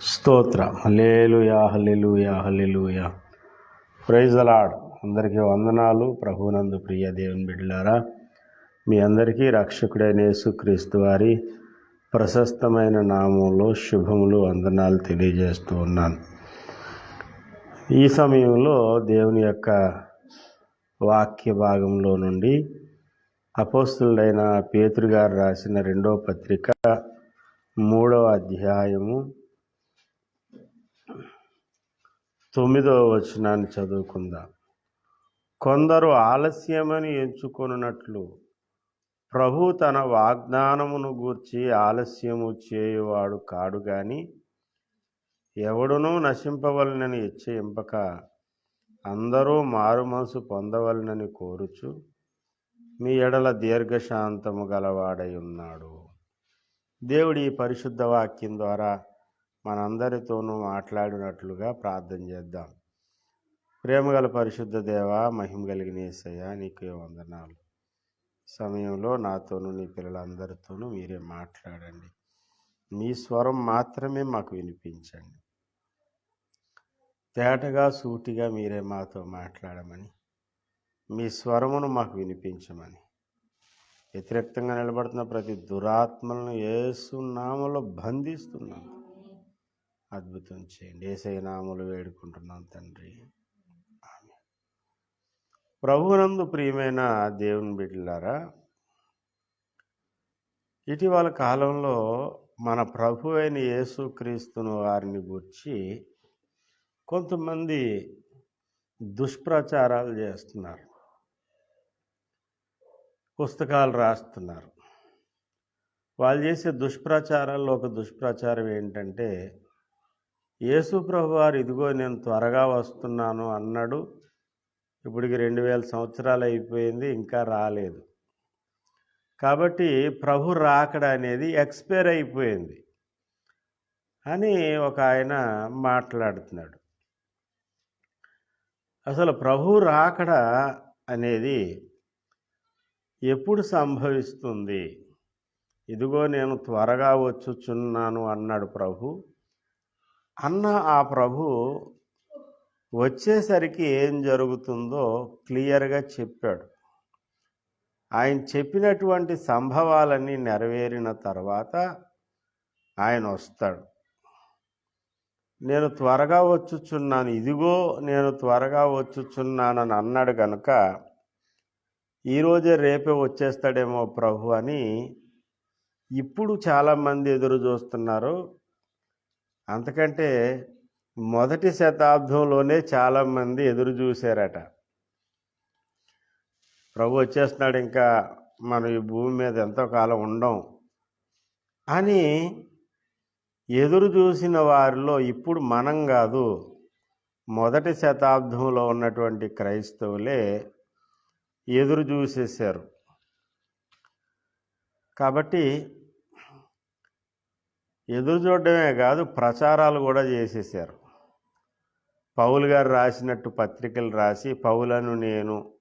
స్తోత్ర. హలేలుయా హల్లెలూయా హల్లెలూయా. ప్రైజ్ అలాడ్ అందరికీ వందనాలు. ప్రభునందు ప్రియ దేవుని బిడ్డలారా మీ అందరికీ రక్షకుడైన యేసుక్రీస్తు వారి ప్రశస్తమైన నామంలో శుభములు వందనాలు తెలియజేస్తూ ఉన్నాను. ఈ సమయంలో దేవుని యొక్క వాక్య భాగంలో నుండి అపోస్తులైన పేతురు గారు రాసిన రెండో పత్రిక మూడవ అధ్యాయము తొమ్మిదవ వచనాన్ని చదువుకుందాం. కొందరు ఆలస్యమని ఎంచుకొనున్నట్లు ప్రభు తన వాగ్దానమును గూర్చి ఆలస్యము చేయువాడు కాడు గాని ఎవడునూ నశింపవలనని ఇచ్చయింపక అందరూ మారు మనసు పొందవలనని కోరుచు మీ ఎడల దీర్ఘశాంతము గలవాడై ఉన్నాడు. దేవుడి ఈ పరిశుద్ధ వాక్యం ద్వారా మనందరితోనూ మాట్లాడినట్లుగా ప్రార్థన చేద్దాం. ప్రేమగల పరిశుద్ధ దేవ మహిమ కలిగిన ఏసయ్య నీకే వందనాలు. సమయంలో నాతోనూ నీ పిల్లలందరితోనూ మీరే మాట్లాడండి. నీ స్వరం మాత్రమే మాకు వినిపించండి. తేటగా సూటిగా మీరే మాతో మాట్లాడమని మీ స్వరమును మాకు వినిపించమని. వ్యతిరేక్తంగా నిలబడుతున్న ప్రతి దురాత్మలను ఏసునామలో బంధిస్తున్నాను అద్భుతం చేయండి. ఏసై నామలు వేడుకుంటున్నాం తండ్రి. ఆమె ప్రభునందు ప్రియమైన దేవుని బిడ్డలారా ఇటీవల కాలంలో మన ప్రభు అయిన యేసుక్రీస్తును వారిని గుర్చి కొంతమంది దుష్ప్రచారాలు చేస్తున్నారు. పుస్తకాలు రాస్తున్నారు. వాళ్ళు చేసే దుష్ప్రచారాల్లో ఒక దుష్ప్రచారం ఏంటంటే యేసుప్రభు వారు ఇదిగో నేను త్వరగా వస్తున్నాను అన్నాడు. ఇప్పటికి రెండు వేల సంవత్సరాలు అయిపోయింది ఇంకా రాలేదు. కాబట్టి ప్రభు రాకడ అనేది ఎక్స్పైర్ అయిపోయింది అని ఒక ఆయన మాట్లాడుతున్నాడు. అసలు ప్రభు రాకడ అనేది ఎప్పుడు సంభవిస్తుంది? ఇదిగో నేను త్వరగా వచ్చుచున్నాను అన్నాడు ప్రభు. అన్న ఆ ప్రభు వచ్చేసరికి ఏం జరుగుతుందో క్లియర్గా చెప్పాడు. ఆయన చెప్పినటువంటి సంభవాలన్నీ నెరవేరిన తర్వాత ఆయన వస్తాడు. నేను త్వరగా వచ్చుచున్నాను ఇదిగో నేను త్వరగా వచ్చుచున్నానని అన్నాడు కనుక ఈరోజే రేపే వచ్చేస్తాడేమో ప్రభు అని ఇప్పుడు చాలామంది ఎదురు చూస్తున్నారు. అంతకంటే మొదటి శతాబ్దంలోనే చాలామంది ఎదురు చూశారట. ప్రభు వచ్చేస్తున్నాడు ఇంకా మనం ఈ భూమి మీద ఎంతో కాలం ఉండం అని ఎదురు చూసిన వారిలో ఇప్పుడు మనం కాదు మొదటి శతాబ్దంలో ఉన్నటువంటి క్రైస్తవులే ఎదురు చూసేసారు కాబట్టి ఎదురు చూడడమే కాదు ప్రచారాలు కూడా చేసేసారు పౌలు గారు రాసినట్టు పత్రికలు రాసి పౌలను నేను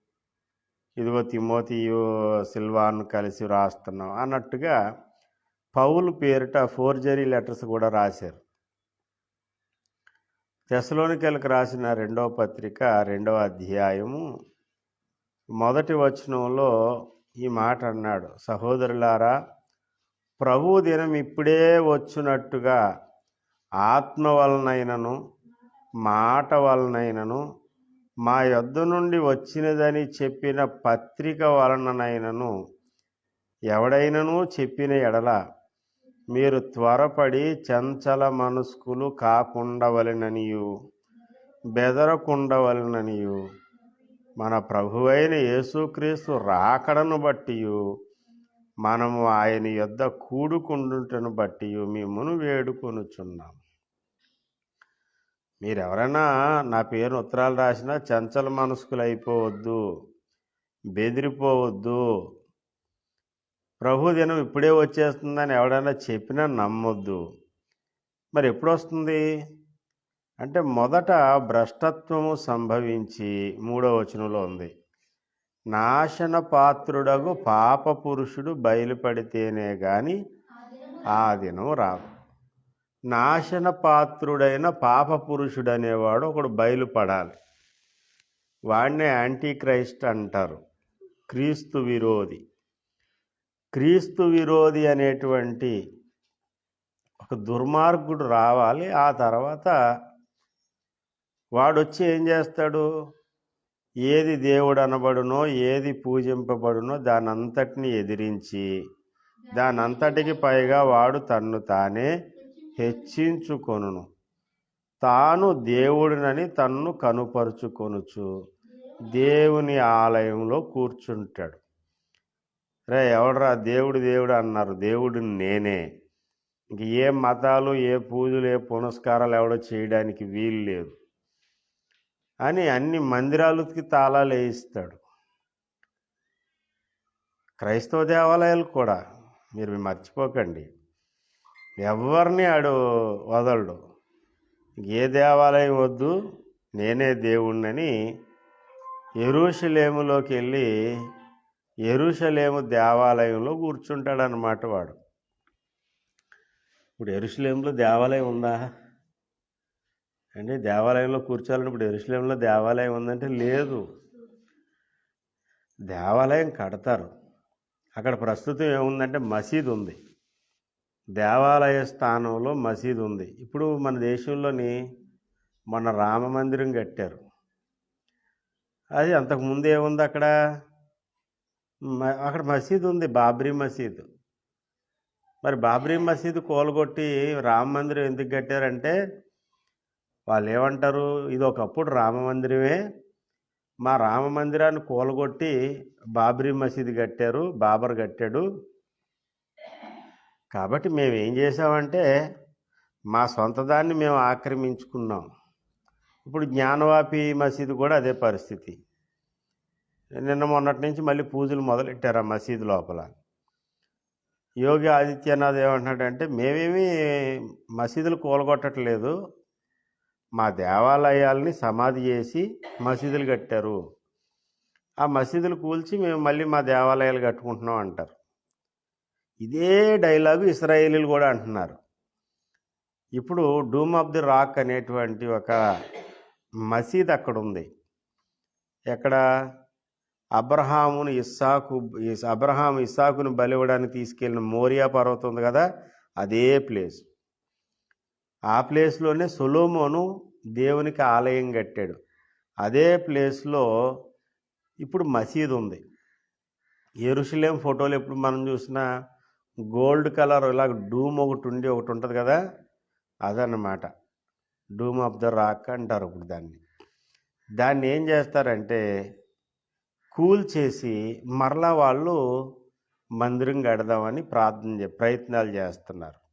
ఇదిగో తిమోతియు సిల్వాను కలిసి రాస్తున్నాం అన్నట్టుగా పౌలు పేరిట ఫోర్జరీ లెటర్స్ కూడా రాశారు. తెసలోనికలకు రాసిన రెండవ పత్రిక రెండవ అధ్యాయము మొదటి వచనంలో ఈ మాట అన్నాడు. సహోదరులారా ప్రభు దినం ఇప్పుడే వచ్చినట్టుగా ఆత్మ వలనైనను మాట వలనైనను మా యొద్ద నుండి వచ్చినదని చెప్పిన పత్రిక వలననైనను ఎవడైనను చెప్పిన ఎడల మీరు త్వరపడి చంచల మనస్కులు కాకుండవలననియు బెదరకుండవలననియు. మన ప్రభువైన యేసుక్రీస్తు రాకడను బట్టి మనము ఆయన యొద్ద కూడుకుండుటను బట్టి మిమ్మను వేడుకొనుచున్నాం. మీరెవరైనా నా పేరు ఉత్తరాలు రాసినా చంచల మనస్కులు అయిపోవద్దు బెదిరిపోవద్దు. ప్రభు దినం ఇప్పుడే వచ్చేస్తుందని ఎవడైనా చెప్పినా నమ్మొద్దు. మరి ఎప్పుడు వస్తుంది అంటే మొదట భ్రష్టత్వము సంభవించి మూడో వచనంలో ఉంది. నాశన పాత్రుడగు పాప పురుషుడు బయలుపడితేనే గాని ఆ దినం రాదు. నాశన పాత్రుడైన పాప పురుషుడు అనేవాడు ఒకడు బయలుపడాలి. వాడినే యాంటీ క్రైస్ట్ అంటారు. క్రీస్తు విరోధి. క్రీస్తు విరోధి అనేటువంటి ఒక దుర్మార్గుడు రావాలి. ఆ తర్వాత వాడు వచ్చి ఏం చేస్తాడు? ఏది దేవుడు అనబడునో ఏది పూజింపబడునో దానంతటిని ఎదిరించి దానంతటికి పైగా వాడు తన్ను తానే హెచ్చించుకొనును. తాను దేవుడినని తన్ను కనుపరుచుకొనుచు దేవుని ఆలయంలో కూర్చుంటాడు. రే ఎవడరా దేవుడు దేవుడు అన్నారు? దేవుడు నేనే. ఇంక ఏ మతాలు ఏ పూజలు ఏ పునస్కారాలు ఎవడో చేయడానికి వీలు లేదు. అని అన్ని మందిరాలకి తాళాలు వేయిస్తాడు. క్రైస్తవ దేవాలయాలు కూడా మీరు మర్చిపోకండి. ఎవరిని ఆడు వదలడు. ఏ దేవాలయం వద్దు నేనే దేవుణ్ణని ఎరుషలేములోకి వెళ్ళి ఎరుషలేము దేవాలయంలో కూర్చుంటాడనమాట వాడు. ఇప్పుడు ఎరుషలేములో దేవాలయం ఉందా? అంటే దేవాలయంలో కూర్చోవాలని ఇప్పుడు ఎరుసలంలో దేవాలయం ఉందంటే లేదు. దేవాలయం కడతారు. అక్కడ ప్రస్తుతం ఏముందంటే మసీద్ ఉంది. దేవాలయ స్థానంలో మసీద్ ఉంది. ఇప్పుడు మన దేశంలోని మన రామ మందిరం కట్టారు. అది అంతకుముందు ఏముంది అక్కడ? మ- అక్కడ మసీద్ ఉంది బాబ్రీ మసీద్. మరి బాబ్రీ మసీద్ కూలగొట్టి రామ మందిరం ఎందుకు కట్టారంటే వాళ్ళు ఏమంటారు ఇది ఒకప్పుడు రామ మందిరమే మా రామ మందిరాన్ని కూలగొట్టి బాబ్రీ మసీద్ కట్టారు బాబర్ కట్టాడు. కాబట్టి మేము ఏం చేసామంటే మా సొంత దాన్ని మేము ఆక్రమించుకున్నాం. ఇప్పుడు జ్ఞానవాపి మసీదు కూడా అదే పరిస్థితి. నిన్న మొన్నటి నుంచి మళ్ళీ పూజలు మొదలెట్టారు ఆ మసీదు లోపల. యోగి ఆదిత్యనాథ్ ఏమంటున్నాడంటే మేమేమి మసీదులు కూలగొట్టట్లేదు. మా దేవాలయాల్ని సమాధి చేసి మసీదులు కట్టారు. ఆ మసీదులు కూల్చి మేము మళ్ళీ మా దేవాలయాలు కట్టుకుంటున్నాం అంటారు. ఇదే డైలాగు ఇస్రాయేలీలు కూడా అంటున్నారు. ఇప్పుడు డూమ్ ఆఫ్ ది రాక్ అనేటువంటి ఒక మసీద్ అక్కడ ఉంది ఎక్కడ? అబ్రహామును ఇస్సాకు అబ్రహాం ఇస్సాకును బలివ్వడానికి తీసుకెళ్ళిన మోరియా పర్వతం ఉంది కదా అదే ప్లేస్. ఆ ప్లేస్లోనే సొలోమోను దేవునికి ఆలయం కట్టాడు. అదే ప్లేస్లో ఇప్పుడు మసీద్ ఉంది. ఎరుషులేం ఫోటోలు ఎప్పుడు మనం చూసినా గోల్డ్ కలర్ ఇలా డూమ్ ఒకటి ఉండి ఒకటి ఉంటుంది కదా అదన్నమాట. డూమ్ ఆఫ్ ద రాక్ అంటారు ఇప్పుడు దాన్ని. దాన్ని ఏం చేస్తారంటే కూల్ చేసి మరలా వాళ్ళు మందిరం కడదామని ప్రార్థన చే- ప్రయత్నాలు చేస్తున్నారు.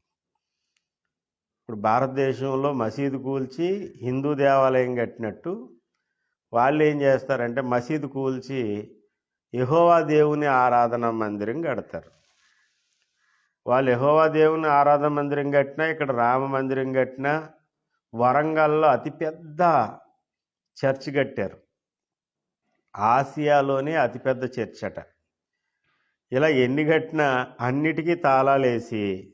ఇప్పుడు భారతదేశంలో మసీదు కూల్చి హిందూ దేవాలయం కట్టినట్టు వాళ్ళు ఏం చేస్తారంటే మసీదు కూల్చి యహోవా దేవుని ఆరాధన మందిరం కడతారు. వాళ్ళు యహోవా దేవుని ఆరాధన మందిరం కట్టినా ఇక్కడ రామ మందిరం కట్టినా వరంగల్లో అతిపెద్ద చర్చ్ కట్టారు. ఆసియాలోనే అతిపెద్ద చర్చ్ అట ఇలా ఎన్ని కట్టినా అన్నిటికీ తాళాలు వేసి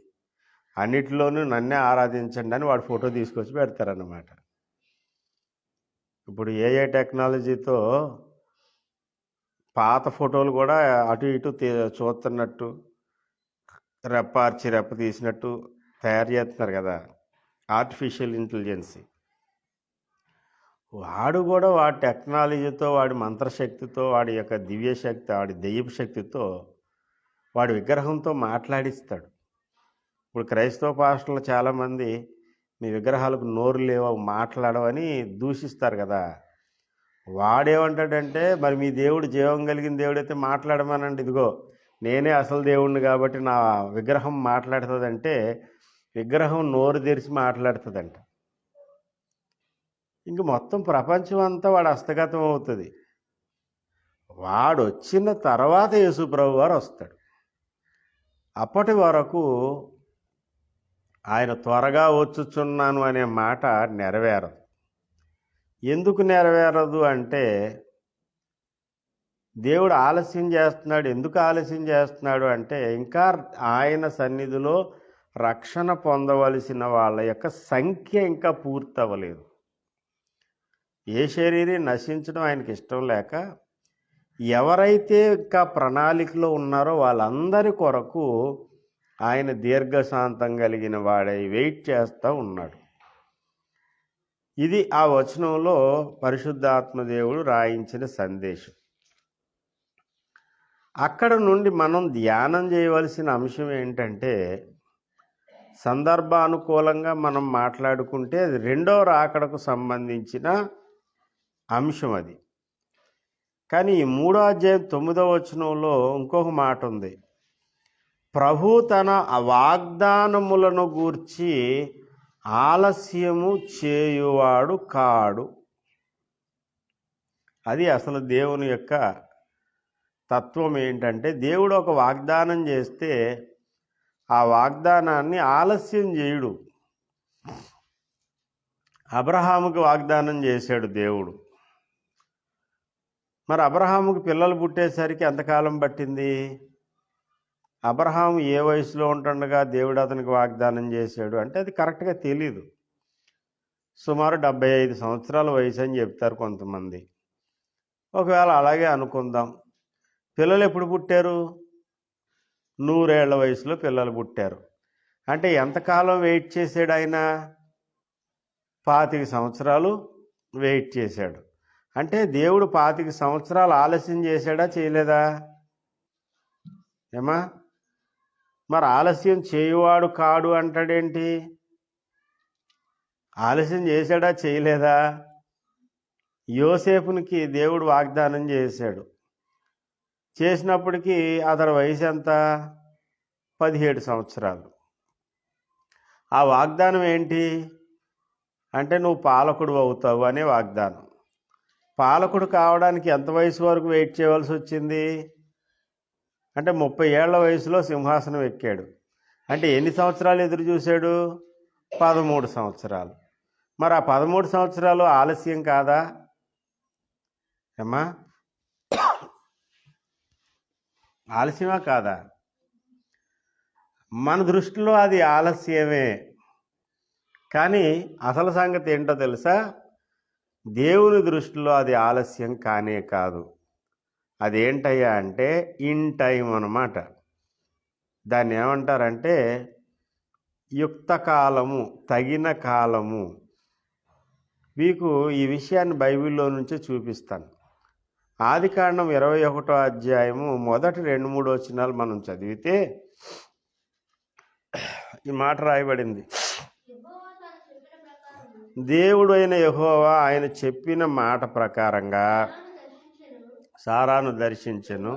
అన్నిటిలోనూ నన్నే ఆరాధించండి అని వాడు ఫోటో తీసుకొచ్చి పెడతారన్నమాట. ఇప్పుడు ఏఏ టెక్నాలజీతో పాత ఫోటోలు కూడా అటు ఇటు చూస్తున్నట్టు చూస్తున్నట్టు రెప్పార్చి రెప్ప తీసినట్టు తయారు చేస్తున్నారు కదా ఆర్టిఫిషియల్ ఇంటెలిజెన్సీ వాడు కూడా వాడి టెక్నాలజీతో వాడి మంత్రశక్తితో వాడి యొక్క దివ్యశక్తి వాడి దెయ్యపు శక్తితో వాడి విగ్రహంతో మాట్లాడిస్తాడు. ఇప్పుడు క్రైస్తవ పాస్టర్లు చాలామంది మీ విగ్రహాలకు నోరు లేవు మాట్లాడవని దూషిస్తారు కదా. వాడేమంటాడంటే మరి మీ దేవుడు జీవం కలిగిన దేవుడైతే మాట్లాడమనండి. ఇదిగో నేనే అసలు దేవుణ్ణి కాబట్టి నా విగ్రహం మాట్లాడుతుందంటే విగ్రహం నోరు తెరిచి మాట్లాడుతుందంట. ఇంక మొత్తం ప్రపంచం అంతా వాడు హస్తగతం అవుతుంది. వాడు వచ్చిన తర్వాత యేసుప్రభు వారు వస్తాడు. అప్పటి వరకు ఆయన త్వరగా వచ్చుచున్నాను అనే మాట నెరవేరదు. ఎందుకు నెరవేరదు అంటే దేవుడు ఆలస్యం చేస్తున్నాడు. ఎందుకు ఆలస్యం చేస్తున్నాడు అంటే ఇంకా ఆయన సన్నిధిలో రక్షణ పొందవలసిన వాళ్ళ యొక్క సంఖ్య ఇంకా పూర్తవ్వలేదు. ఏ శరీరం నశించడం ఆయనకి ఇష్టం లేక ఎవరైతే ఇంకా ప్రణాళికలో ఉన్నారో వాళ్ళందరి కొరకు ఆయన దీర్ఘశాంతం కలిగిన వాడై వెయిట్ చేస్తూ ఉన్నాడు. ఇది ఆ వచనంలో పరిశుద్ధాత్మదేవుడు రాయించిన సందేశం. అక్కడ నుండి మనం ధ్యానం చేయవలసిన అంశం ఏంటంటే సందర్భానుకూలంగా మనం మాట్లాడుకుంటే అది రెండో రాకడకు సంబంధించిన అంశం అది. కానీ ఈ మూడో అధ్యాయం తొమ్మిదో వచనంలో ఇంకొక మాట ఉంది. ప్రభు తన వాగ్దానములను గూర్చి ఆలస్యము చేయువాడు కాడు. అది అసలు దేవుని యొక్క తత్వం ఏంటంటే దేవుడు ఒక వాగ్దానం చేస్తే ఆ వాగ్దానాన్ని ఆలస్యం చేయుడు. అబ్రహాముకి వాగ్దానం చేశాడు దేవుడు. మరి అబ్రహాముకి పిల్లలు పుట్టేసరికి ఎంతకాలం పట్టింది? అబ్రహాం ఏ వయసులో ఉంటుండగా దేవుడు అతనికి వాగ్దానం చేశాడు? అంటే అది కరెక్ట్గా తెలీదు. సుమారు డెబ్బై ఐదు సంవత్సరాల వయసు అని చెప్తారు కొంతమంది. ఒకవేళ అలాగే అనుకుందాం. పిల్లలు ఎప్పుడు పుట్టారు? నూరేళ్ళ వయసులో పిల్లలు పుట్టారు. అంటే ఎంతకాలం వెయిట్ చేశాడు ఆయన? పాతిక సంవత్సరాలు వెయిట్ చేశాడు. అంటే దేవుడు పాతిక సంవత్సరాలు ఆలస్యం చేశాడా చేయలేదా? ఏమా? మరి ఆలస్యం చేయువాడు కాడు అంటాడేంటి? ఆలస్యం చేశాడా చేయలేదా? యోసేపునికి దేవుడు వాగ్దానం చేశాడు. చేసినప్పటికీ అతని వయసు ఎంత? పదిహేడు సంవత్సరాలు. ఆ వాగ్దానం ఏంటి? అంటే నువ్వు పాలకుడు అవుతావు అనే వాగ్దానం. పాలకుడు కావడానికి ఎంత వయసు వరకు వెయిట్ చేయవలసి వచ్చింది? అంటే ముప్పై ఏళ్ళ వయసులో సింహాసనం ఎక్కాడు. అంటే ఎన్ని సంవత్సరాలు ఎదురు చూశాడు? పదమూడు సంవత్సరాలు. మరి ఆ పదమూడు సంవత్సరాలు ఆలస్యం కాదా? ఏమ్మా? ఆలస్యమా కాదా? మన దృష్టిలో అది ఆలస్యమే. కానీ అసలు సంగతి ఏంటో తెలుసా? దేవుని దృష్టిలో అది ఆలస్యం కానే కాదు. అదేంటయ్యా అంటే ఇన్ టైం అన్నమాట. దాన్ని ఏమంటారంటే యుక్త కాలము తగిన కాలము. మీకు ఈ విషయాన్ని బైబిల్లో నుంచే చూపిస్తాను. ఆది కాండం ఇరవై ఒకటో అధ్యాయము మొదటి రెండు మూడు వచనాలు మనం చదివితే ఈ మాట రాయబడింది. దేవుడైన దేవుడు అయిన యహోవా ఆయన చెప్పిన మాట ప్రకారంగా సారాను దర్శించెను.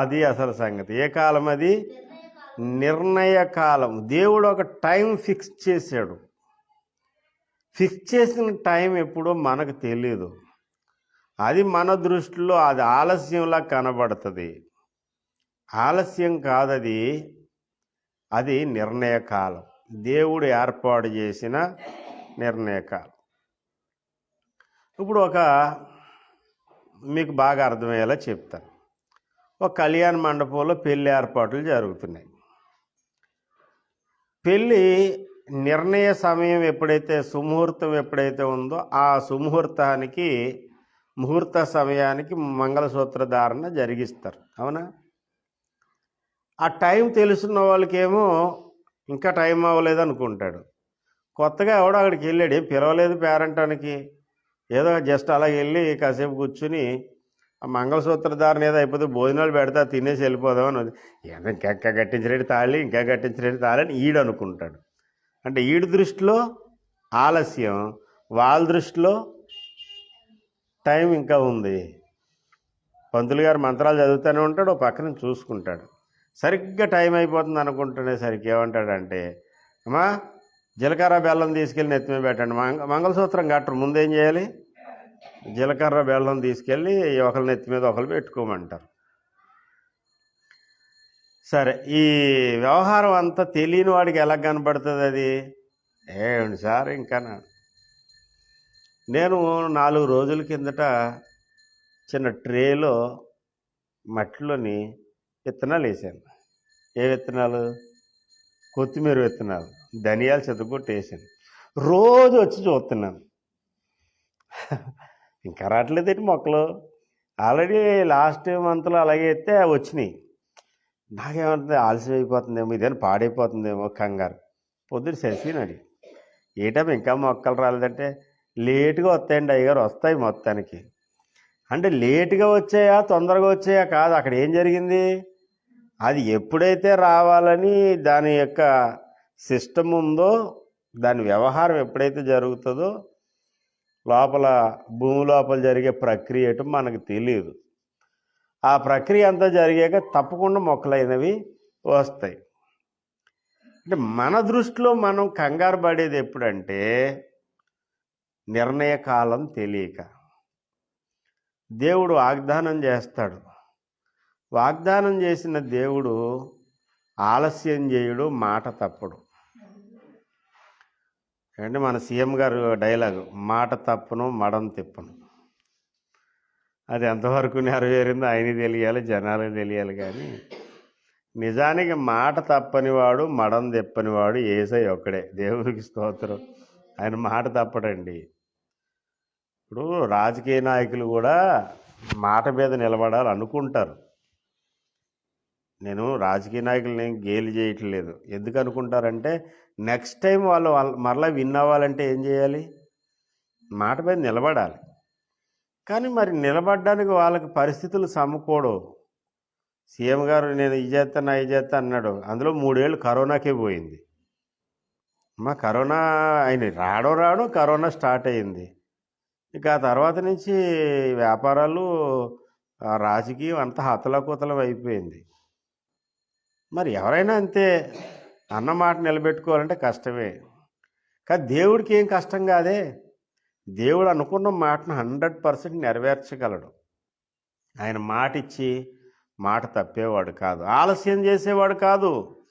అది అసలు సంగతి. ఏ కాలం అది? నిర్ణయ కాలం. నిర్ణయ కాలం దేవుడు ఒక టైం ఫిక్స్ చేశాడు. ఫిక్స్ చేసిన టైం ఎప్పుడో మనకు తెలియదు అది మన దృష్టిలో అది ఆలస్యంలా కనబడుతుంది. ఆలస్యం కాదది. అది నిర్ణయ కాలం. దేవుడు ఏర్పాటు చేసిన నిర్ణయకాలం. ఇప్పుడు ఒక మీకు బాగా అర్థమయ్యేలా చెప్తాను. ఒక కళ్యాణ మండపంలో పెళ్ళి ఏర్పాట్లు జరుగుతున్నాయి. పెళ్ళి నిర్ణయ సమయం ఎప్పుడైతే సుముహూర్తం ఎప్పుడైతే ఉందో ఆ సుముహూర్తానికి ముహూర్త సమయానికి మంగళసూత్ర ధారణ జరిగిస్తారు. అవునా? ఆ టైం తెలుసున్న వాళ్ళకేమో ఇంకా టైం అవ్వలేదు అనుకుంటాడు కొత్తగా ఎవడో అక్కడికి వెళ్ళాడు ఏం పిలవలేదు పేరంటానికి. ఏదో జస్ట్ అలా వెళ్ళి కాసేపు కూర్చుని ఆ మంగళసూత్ర ధారణ ఏదో అయిపోతే భోజనాలు పెడతా తినేసి వెళ్ళిపోదాం అని ఏదో ఇంకా ఇంకా కట్టించలేడు తాళి ఇంకా కట్టించలేడు తాళి అని ఈడు అనుకుంటాడు అంటే ఈడు దృష్టిలో ఆలస్యం వాళ్ళ దృష్టిలో టైం ఇంకా ఉంది. పంతులు గారు మంత్రాలు చదువుతూనే ఉంటాడు ఓ పక్కన చూసుకుంటాడు. సరిగ్గా టైం అయిపోతుంది అనుకుంటునేసరికి ఏమంటాడంటే అమ్మా జీలకర్ర బెల్లం తీసుకెళ్ళి నెత్తిమే పెట్టండి. మంగ మంగళసూత్రం కట్టరు. ముందేం చేయాలి? జీలకర్ర బెల్లం తీసుకెళ్ళి ఒకరి నెత్తి మీద ఒకరు పెట్టుకోమంటారు. సరే ఈ వ్యవహారం అంతా తెలియని వాడికి ఎలా కనపడుతుంది అది? ఏమిటి సార్ ఇంకా నేను నాలుగు రోజుల కిందట చిన్న ట్రేలో మట్టిలోని విత్తనాలు వేసాను ఏ విత్తనాలు? కొత్తిమీర విత్తనాలు. ధనియాలు చెదగొట్టి వేసాను. రోజు వచ్చి చూస్తున్నాను. ఇంకా రావట్లేదండి మొక్కలు. ఆల్రెడీ లాస్ట్ మంత్లో అలాగే అయితే వచ్చినాయి. నాకేమంటుంది ఆలస్యం అయిపోతుందేమో ఇదేమో పాడైపోతుందేమో కంగారు. పొద్దున్న శశినడి ఏటమ్మా ఇంకా మొక్కలు రాలేదంటే లేటుగా వస్తాయండి. అయ్యగారు వస్తాయి మొత్తానికి. అంటే లేటుగా వచ్చాయా తొందరగా వచ్చాయా కాదు. అక్కడ ఏం జరిగింది? అది ఎప్పుడైతే రావాలని దాని యొక్క సిస్టమ్ ఉందో దాని వ్యవహారం ఎప్పుడైతే జరుగుతుందో లోపల భూమి లోపల జరిగే ప్రక్రియ మనకు తెలియదు ఆ ప్రక్రియ అంతా జరిగాక తప్పకుండా మొక్కలైనవి వస్తాయి. అంటే మన దృష్టిలో మనం కంగారు పడేది ఎప్పుడంటే నిర్ణయ కాలం తెలియక. దేవుడు వాగ్దానం చేస్తాడు. వాగ్దానం చేసిన దేవుడు ఆలస్యం చేయుడు మాట తప్పడు. అంటే మన సీఎం గారు డైలాగు మాట తప్పను మడం తిప్పను. అది ఎంతవరకు నెరవేరిందో ఆయన తెలియాలి జనాలే తెలియాలి కానీ నిజానికి మాట తప్పనివాడు మడం తిప్పనివాడు ఏసై ఒక్కడే. దేవుడికి స్తోత్రం. ఆయన మాట తప్పడండి. ఇప్పుడు రాజకీయ నాయకులు కూడా మాట మీద నిలబడాలి అనుకుంటారు నేను రాజకీయ నాయకులని గేలి చేయట్లేదు ఎందుకు అనుకుంటారంటే నెక్స్ట్ టైం వాళ్ళు వాళ్ళ మరలా విన్ అవ్వాలంటే ఏం చేయాలి మాట మీద నిలబడాలి. కానీ మరి నిలబడడానికి వాళ్ళకి పరిస్థితులు సమకూడవు. సీఎం గారు నేను ఇది చేస్తాను ఇది చేస్తా అన్నాడు. అందులో మూడేళ్ళు కరోనాకే పోయింది. మా కరోనా ఆయన రావడం రావడం కరోనా స్టార్ట్ అయింది ఇక ఆ తర్వాత నుంచి వ్యాపారాలు రాజకీయం అంతా హతలకుతలం అయిపోయింది. మరి ఎవరైనా అంతే అన్న మాట నిలబెట్టుకోవాలంటే కష్టమే. కానీ దేవుడికి ఏం కష్టం కాదే? దేవుడు అనుకున్న మాటను హండ్రెడ్ పర్సెంట్ నెరవేర్చగలడు. ఆయన మాట ఇచ్చి మాట తప్పేవాడు కాదు. ఆలస్యం చేసేవాడు కాదు.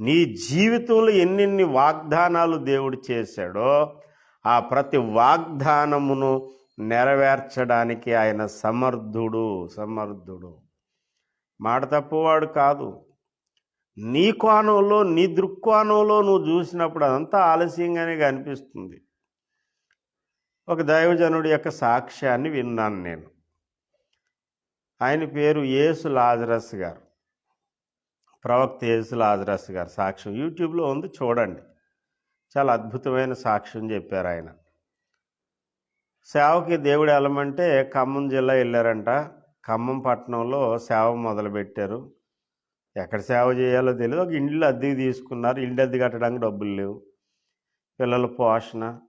నీ జీవితంలో ఎన్నెన్ని వాగ్దానాలు దేవుడు చేశాడో ఆ ప్రతి వాగ్దానమును నెరవేర్చడానికి ఆయన సమర్థుడు సమర్థుడు. మాట తప్పువాడు కాదు. నీ కోణంలో నీ దృక్కోణంలో నువ్వు చూసినప్పుడు అదంతా ఆలస్యంగానే కనిపిస్తుంది. ఒక దైవజనుడి యొక్క సాక్ష్యాన్ని విన్నాను నేను. ఆయన పేరు యేసు లాజరస్ గారు. ప్రవక్త యేసు లాజరస్ గారు. సాక్ష్యం యూట్యూబ్లో ఉంది చూడండి. చాలా అద్భుతమైన సాక్ష్యం చెప్పారు ఆయన. సేవకి దేవుడు వెళ్ళమంటే ఖమ్మం జిల్లా వెళ్ళారంట. ఖమ్మం పట్టణంలో సేవ మొదలుపెట్టారు. ఎక్కడ సేవ చేయాలో తెలియదు ఒక ఇండ్లు అద్దెకి తీసుకున్నారు. ఇంటి అద్దె కట్టడానికి డబ్బులు లేవు. పిల్లల పోషణ.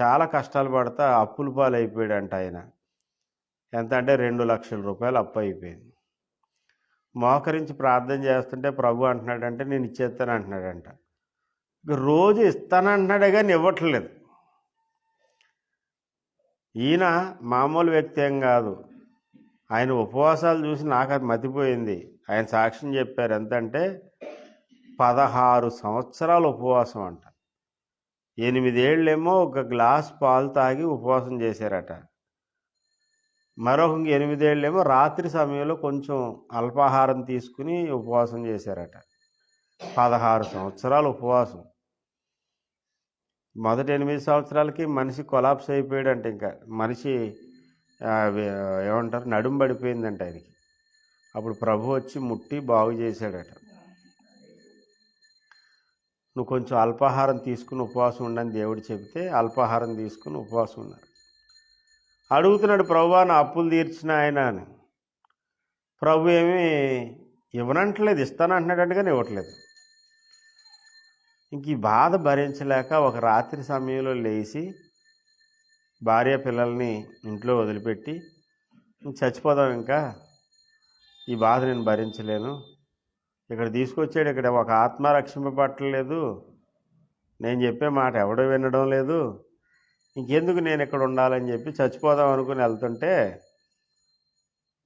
చాలా కష్టాలు పడతా అప్పుల పాలు అయిపోయాడంట ఆయన. ఎంత అంటే రెండు లక్షల రూపాయలు అప్పు అయిపోయింది. మోకరించి ప్రార్థన చేస్తుంటే ప్రభు అంటున్నాడంటే నేను ఇచ్చేస్తాను అంటున్నాడంట. రోజు ఇస్తానంటున్నాడే కానీ ఇవ్వట్లేదు. ఈయన మామూలు వ్యక్తి ఏం కాదు. ఆయన ఉపవాసాలు చూసి నాకు అది మతిపోయింది. ఆయన సాక్ష్యం చెప్పారు ఎంతంటే పదహారు సంవత్సరాలు ఉపవాసం అంట. ఎనిమిదేళ్ళేమో ఒక గ్లాస్ పాలు తాగి ఉపవాసం చేశారట. మరొక ఎనిమిదేళ్ళేమో రాత్రి సమయంలో కొంచెం అల్పాహారం తీసుకుని ఉపవాసం చేశారట. పదహారు సంవత్సరాలు ఉపవాసం. మొదటి ఎనిమిది సంవత్సరాలకి మనిషి కొలాప్స్ అయిపోయాడంట ఇంకా. మనిషి ఏమంటారు నడుం పడిపోయిందంట ఆయనకి. అప్పుడు ప్రభు వచ్చి ముట్టి బాగు చేశాడట. నువ్వు కొంచెం అల్పాహారం తీసుకుని ఉపవాసం ఉండని దేవుడు చెబితే అల్పాహారం తీసుకుని ఉపవాసం ఉన్నారు. అడుగుతున్నాడు ప్రభు నా అప్పులు తీర్చిన ఆయన అని. ప్రభు ఏమి ఇవ్వనంటలేదు ఇస్తానంటున్నాడు కానీ ఇవ్వట్లేదు. ఇంక ఈ బాధ భరించలేక ఒక రాత్రి సమయంలో లేచి భార్య పిల్లల్ని ఇంట్లో వదిలిపెట్టి చచ్చిపోదాం ఇంకా? ఈ బాధ నేను భరించలేను. ఇక్కడ తీసుకొచ్చాడు ఇక్కడ ఒక ఆత్మ రక్షింపబట్టలేదు నేను చెప్పే మాట ఎవడో వినడం లేదు. ఇంకెందుకు నేను ఇక్కడ ఉండాలని చెప్పి చచ్చిపోదాం అనుకుని వెళ్తుంటే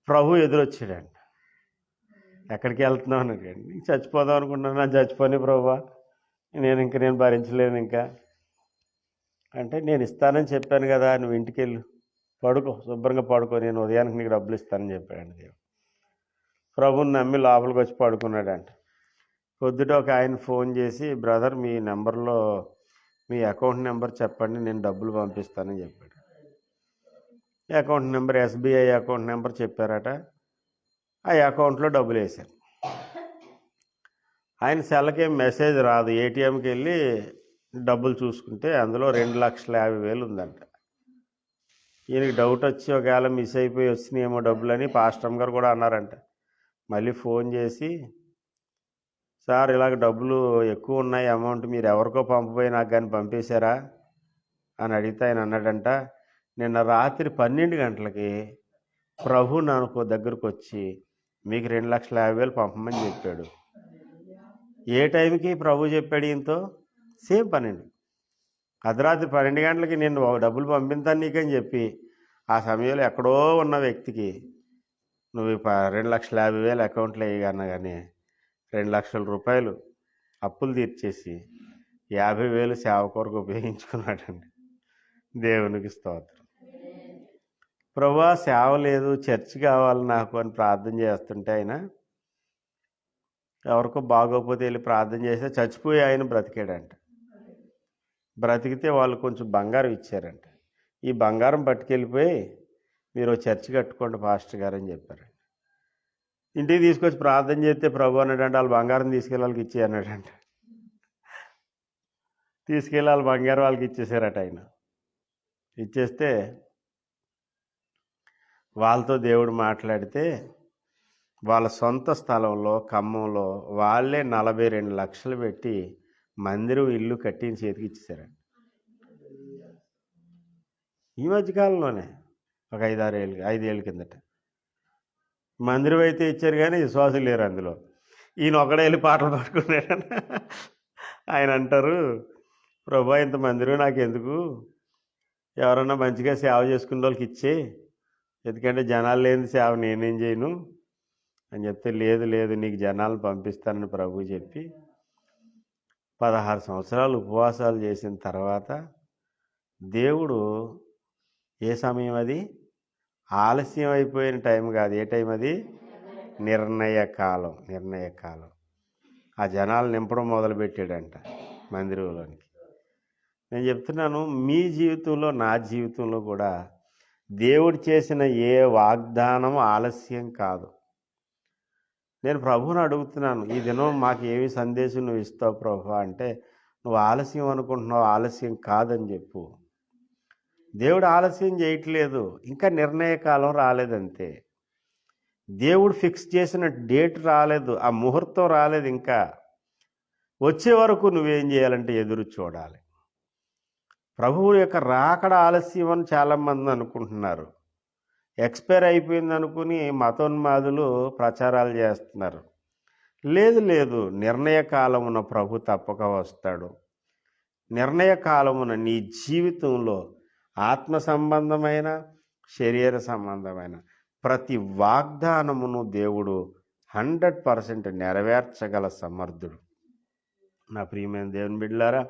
ప్రభు ఎదురొచ్చాడండి ఎక్కడికి వెళ్తున్నావు అనుకోండి చచ్చిపోదాం అనుకుంటున్నాను చచ్చిపోని ప్రభు. నేను ఇంక నేను భరించలేను ఇంకా. అంటే నేను ఇస్తానని చెప్పాను కదా నువ్వు ఇంటికి వెళ్ళు. పడుకో శుభ్రంగా పడుకో నేను ఉదయానికి నీకు డబ్బులు ఇస్తానని చెప్పాడు దేవుడు. ప్రభుని నమ్మి లోపలికి వచ్చి పడుకున్నాడంట. పొద్దుట ఒక ఆయన ఫోన్ చేసి బ్రదర్ మీ నెంబర్లో మీ అకౌంట్ నెంబర్ చెప్పండి నేను డబ్బులు పంపిస్తానని చెప్పాడు. Account number SBI account number చెప్పారట. ఆ అకౌంట్లో డబ్బులు వేశారు. ఆయన సెల్కి మెసేజ్ రాదు. ఏటీఎంకి వెళ్ళి డబ్బులు చూసుకుంటే అందులో రెండు లక్షల యాభై వేలు ఉందంట. ఈయనకి డౌట్ వచ్చి ఒకవేళ మిస్ అయిపోయి వచ్చినాయేమో డబ్బులని పాస్టమ్ గారు కూడా అన్నారంట. మళ్ళీ ఫోన్ చేసి సార్ ఇలాగ డబ్బులు ఎక్కువ ఉన్నాయి అమౌంట్ మీరు ఎవరికో పంపబోయి నాకు కానీ పంపేశారా? అని అడిగితే ఆయన అన్నాడంట నిన్న రాత్రి పన్నెండు గంటలకి ప్రభు నాకు దగ్గరకు వచ్చి మీకు రెండు లక్షల యాభై వేలు పంపమని చెప్పాడు. ఏ టైంకి? ప్రభు చెప్పాడు ఈయంతో సేమ్ పన్నెండు. అర్ధరాత్రి పన్నెండు గంటలకి నేను డబ్బులు పంపించాను నీకని చెప్పి ఆ సమయంలో ఎక్కడో ఉన్న వ్యక్తికి నువ్వు రెండు లక్షల యాభై వేలు అకౌంట్లో వేయగన్నా కానీ రెండు లక్షల రూపాయలు అప్పులు తీర్చేసి యాభై వేలు సేవ కొరకు ఉపయోగించుకున్నాడండి. దేవునికి స్తోత్రం. ప్రభా సేవ లేదు చర్చ్ కావాలి నాకు అని ప్రార్థన చేస్తుంటే ఆయన ఎవరికో బాగోకపోతే వెళ్ళి ప్రార్థన చేస్తే చచ్చిపోయి ఆయన బ్రతికాడంట. బ్రతికితే వాళ్ళు కొంచెం బంగారం ఇచ్చారంట. ఈ బంగారం పట్టుకెళ్ళిపోయి మీరు చర్చి కట్టుకోండి పాస్టర్ గారు అని చెప్పారు. ఇంటికి తీసుకొచ్చి ప్రార్థన చేస్తే ప్రభు అన్నాడంటే వాళ్ళు బంగారం తీసుకెళ్ళి వాళ్ళకి ఇచ్చే అన్నాడంట. తీసుకెళ్ళి వాళ్ళు బంగారం వాళ్ళకి ఇచ్చేసారట ఆయన. ఇచ్చేస్తే వాళ్ళతో దేవుడు మాట్లాడితే వాళ్ళ సొంత స్థలంలో ఖమ్మంలో వాళ్ళే నలభై రెండు లక్షలు పెట్టి మందిరం ఇల్లు కట్టిన చేతికి ఇచ్చేసారండి ఈ మధ్యకాలంలోనే ఒక ఐదారు ఏళ్ళు ఐదేళ్ళ కిందట. మందిరం అయితే ఇచ్చారు కానీ విశ్వాసం లేరు అందులో. ఈయన ఒకడే వెళ్ళి పాటలు పాడుకున్నాడని ఆయన అంటారు ప్రభా ఇంత మందిరం నాకు ఎందుకు ఎవరన్నా మంచిగా సేవ చేసుకునే వాళ్ళకి ఇచ్చే. ఎందుకంటే జనాలు లేని సేవ నేనేం చేయను. అని చెప్తే లేదు లేదు నీకు జనాలను పంపిస్తానని ప్రభు చెప్పి పదహారు సంవత్సరాలు ఉపవాసాలు చేసిన తర్వాత దేవుడు ఏ సమయం అది? ఆలస్యం అయిపోయిన టైం కాదు. ఏ టైం అది? నిర్ణయ కాలం నిర్ణయ కాలం. ఆ జనాలు నింపడం మొదలుపెట్టాడంట మందిరంలోనికి. నేను చెప్తున్నాను మీ జీవితంలో నా జీవితంలో కూడా దేవుడు చేసిన ఏ వాగ్దానం ఆలస్యం కాదు. నేను ప్రభువుని అడుగుతున్నాను ఈ దినం మాకు ఏమి సందేశం నువ్వు ఇస్తావు ప్రభు అంటే నువ్వు ఆలస్యం అనుకుంటున్నావు ఆలస్యం కాదని చెప్పు. దేవుడు ఆలస్యం చేయట్లేదు. ఇంకా నిర్ణయ కాలం రాలేదంతే. దేవుడు ఫిక్స్ చేసిన డేట్ రాలేదు. ఆ ముహూర్తం రాలేదు ఇంకా. వచ్చే వరకు నువ్వేం చేయాలంటే ఎదురు చూడాలి. ప్రభువు యొక్క రాకడ ఆలస్యం అని చాలామంది అనుకుంటున్నారు. ఎక్స్పైర్ అయిపోయింది అనుకుని మతోన్మాదులు ప్రచారాలు చేస్తున్నారు. లేదు లేదు. నిర్ణయ కాలమున ప్రభు తప్పక వస్తాడు. నిర్ణయ కాలమున నీ జీవితంలో ఆత్మ సంబంధమైన శరీర సంబంధమైన ప్రతి వాగ్దానమును దేవుడు హండ్రెడ్ పర్సెంట్ నెరవేర్చగల సమర్థుడు. నా ప్రియమైన దేవుని బిడ్డలారా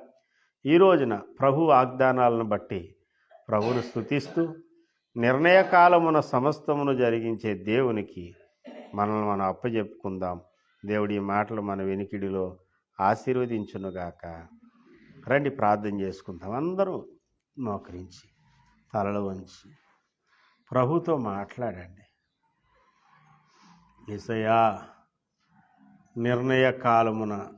ఈ రోజున ప్రభు వాగ్దానాలను బట్టి ప్రభును స్థుతిస్తూ నిర్ణయకాలమున సమస్తమును జరిగించే దేవునికి మనల్ని మనం అప్పచెప్పుకుందాం దేవుడి ఈ మాటలు మన వెనికిడిలో ఆశీర్వదించునుగాక. రండి ప్రార్థన చేసుకుందాం. అందరూ మోకరించి. తలలు వంచి. ప్రభుతో మాట్లాడండి. నిసయా నిర్ణయ కాలమున